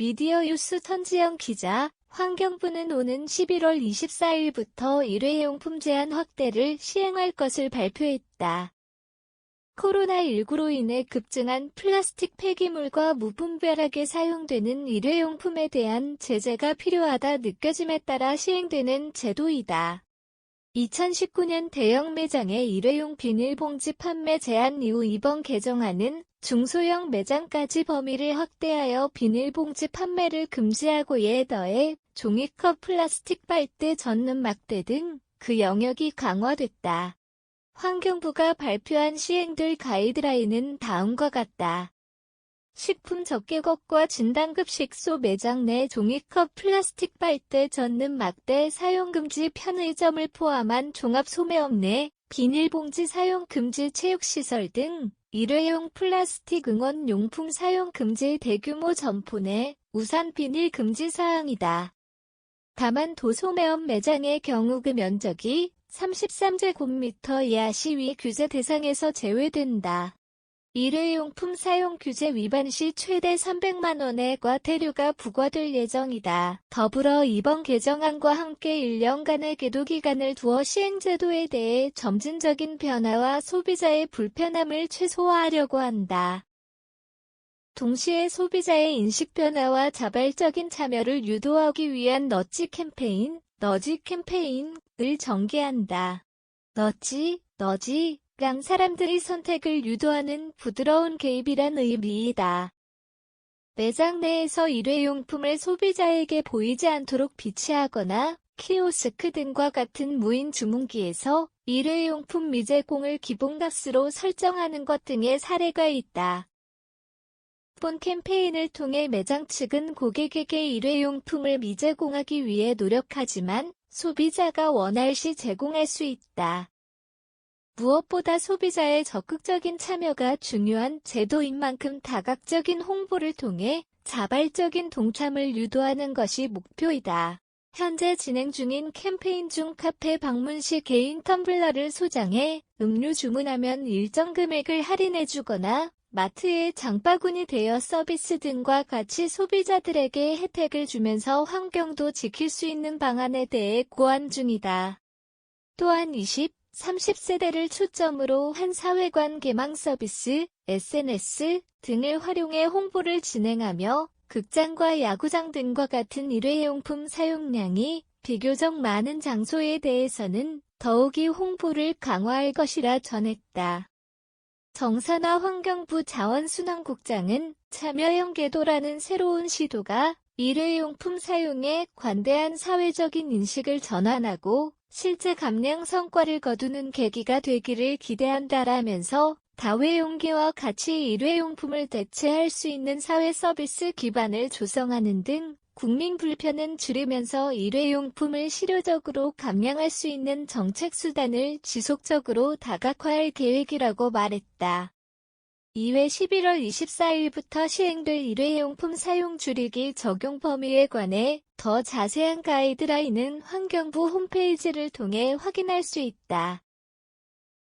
미디어 뉴스 천지영 기자, 환경부는 오는 11월 24일부터 일회용품 제한 확대를 시행할 것을 발표했다. 코로나19로 인해 급증한 플라스틱 폐기물과 무분별하게 사용되는 일회용품에 대한 제재가 필요하다 느껴짐에 따라 시행되는 제도이다. 2019년 대형 매장의 일회용 비닐봉지 판매 제한 이후 이번 개정안은 중소형 매장까지 범위를 확대하여 비닐봉지 판매를 금지하고 이에 더해 종이컵 플라스틱 빨대 젖는 막대 등 그 영역이 강화됐다. 환경부가 발표한 시행될 가이드라인은 다음과 같다. 식품 적개것과 진단급식소 매장 내 종이컵 플라스틱 빨대 젖는 막대 사용금지 편의점을 포함한 종합소매업 내 비닐봉지 사용금지 체육시설 등 일회용 플라스틱 응원 용품 사용 금지 대규모 점포 내 우산 비닐 금지 사항이다. 다만 도소매업 매장의 경우 그 면적이 33제곱미터 이하 시위 규제 대상에서 제외된다. 일회용품 사용 규제 위반 시 최대 300만 원의 과태료가 부과될 예정이다. 더불어 이번 개정안과 함께 1년간의 계도 기간을 두어 시행제도에 대해 점진적인 변화와 소비자의 불편함을 최소화하려고 한다. 동시에 소비자의 인식 변화와 자발적인 참여를 유도하기 위한 너치 캠페인, 너지 캠페인을 전개한다. 너치, 너지, 랑 사람들의 선택을 유도하는 부드러운 개입이란 의미이다. 매장 내에서 일회용품을 소비자에게 보이지 않도록 비치하거나 키오스크 등과 같은 무인 주문기에서 일회용품 미제공을 기본값으로 설정하는 것 등의 사례가 있다. 본 캠페인을 통해 매장 측은 고객에게 일회용품을 미제공하기 위해 노력하지만 소비자가 원할 시 제공할 수 있다. 무엇보다 소비자의 적극적인 참여가 중요한 제도인 만큼 다각적인 홍보를 통해 자발적인 동참을 유도하는 것이 목표이다. 현재 진행 중인 캠페인 중 카페 방문 시 개인 텀블러를 소장해 음료 주문하면 일정 금액을 할인해주거나 마트에 장바구니 대여 서비스 등과 같이 소비자들에게 혜택을 주면서 환경도 지킬 수 있는 방안에 대해 고안 중이다. 또한 20, 30세대를 초점으로 한 사회관 개망 서비스, SNS 등을 활용해 홍보를 진행하며 극장과 야구장 등과 같은 일회용품 사용량이 비교적 많은 장소에 대해서는 더욱이 홍보를 강화할 것이라 전했다. 정산화 환경부 자원순환국장은 참여형 궤도라는 새로운 시도가 일회용품 사용에 관대한 사회적인 인식을 전환하고 실제 감량 성과를 거두는 계기가 되기를 기대한다라면서 다회용기와 같이 일회용품을 대체할 수 있는 사회 서비스 기반을 조성하는 등 국민 불편은 줄이면서 일회용품을 실효적으로 감량할 수 있는 정책 수단을 지속적으로 다각화할 계획이라고 말했다. 이외 11월 24일부터 시행될 일회용품 사용 줄이기 적용 범위에 관해 더 자세한 가이드라인은 환경부 홈페이지를 통해 확인할 수 있다.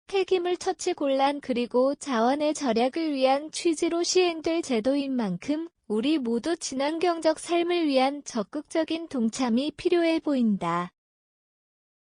폐기물 처치 곤란 그리고 자원의 절약을 위한 취지로 시행될 제도인 만큼 우리 모두 친환경적 삶을 위한 적극적인 동참이 필요해 보인다.